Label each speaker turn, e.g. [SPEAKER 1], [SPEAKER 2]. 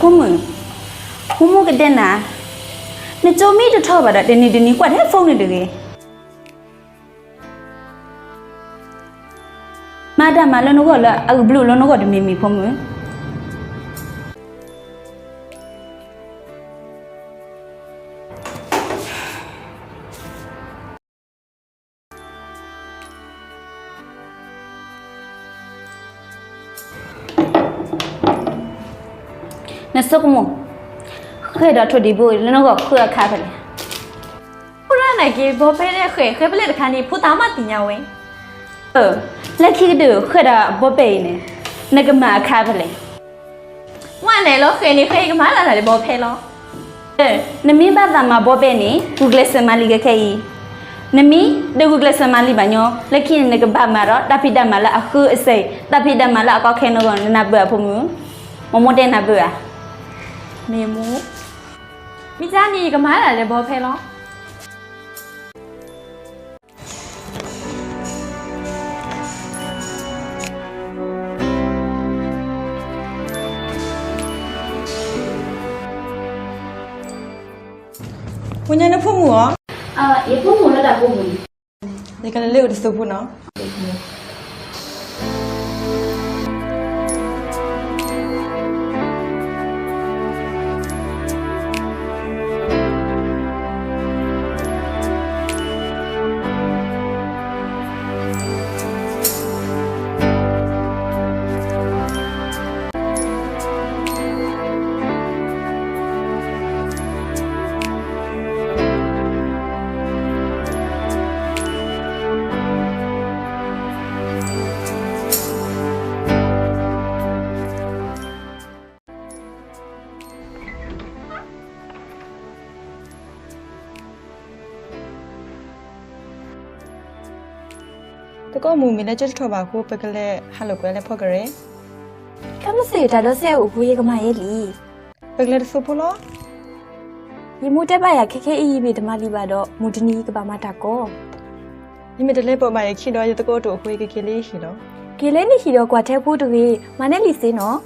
[SPEAKER 1] kumun kumu ke dena ne chomi to tho ba da deni deni kwa the phone ne de ge madam ma lo no go la ag blue lo no go de mi mi phone နကိုတမီမီဖုန်းမ နစကမခဲတော့ထွဒီဘူးလနကခွရခါဖလေ
[SPEAKER 2] ခုရနိုင်ကေဘောဖဲတဲ့ခဲခဲပလက်တခါနေဖူတာမတင်ညာဝင်
[SPEAKER 1] เออလက်ခိတူခဲတာဘောပေနေနကမခါဖလေ
[SPEAKER 2] ဝမ်းတယ်လို့ခဲနေခဲကမလာတယ်ဘောဖဲလို့
[SPEAKER 1] เออနမီဘာသာမှာဘောပေနေ Google စမလီကခဲဤနမီဒ Google စမလီဘာညောလက်ခိနကဘာမှာတော့တပိတမလာအခုအစိတပိတမလာအကောခဲနောကနဘဖမှုမမတဲ့နဘ อ่ะ
[SPEAKER 2] မေမူမိသားနေကမလာတယ်ဘောဖဲလို့
[SPEAKER 3] ဝညာနဲ့ဖုတ်မှုရော
[SPEAKER 1] အာရေဖမှုလာတာဖမှု
[SPEAKER 3] ဒီကလေးလေးကိုတစုပ်ဖို့နော် တကောမူမီလက်ချက်ထော်ပါကိုပကလေးဟယ်လိုကွယ်လက်ဖော့ကြရဲ
[SPEAKER 2] ကမစေတာတော့ဆဲဦးဘူးရကမရဲ့လီ
[SPEAKER 3] ပကလေးတစုပ်ဖို့လို့
[SPEAKER 2] ဒီမူတက်ပါရခက်ခဲအီးပြီဓမ္မလီပါတော့မူတနီကပါမတာကော
[SPEAKER 3] ဒီမတလေးပေါ်မှာရခိတော့ရတကောတို့အခွေးကကလေးရှိတော့
[SPEAKER 2] ကေလဲနေရှိတော့ကွာထဲဖို့တူကြီးမနဲ့လီစင်းနော်